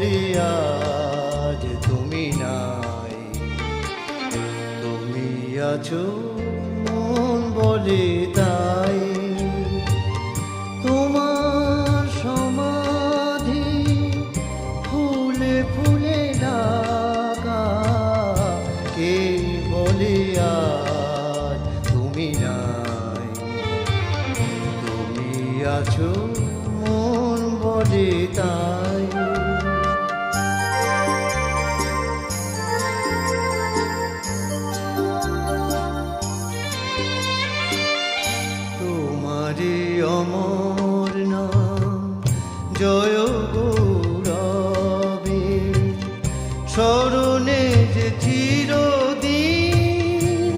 বলে আজ তুমি নাই। তুমি আছো মন বলে তাই। তোমার সমাধি ফুলে ফুলে ডাকা কে তুমি নাই। তুমি আছো মন বলে তাই। অমর নাম। জয় গৌরবে। স্মরণে যে চির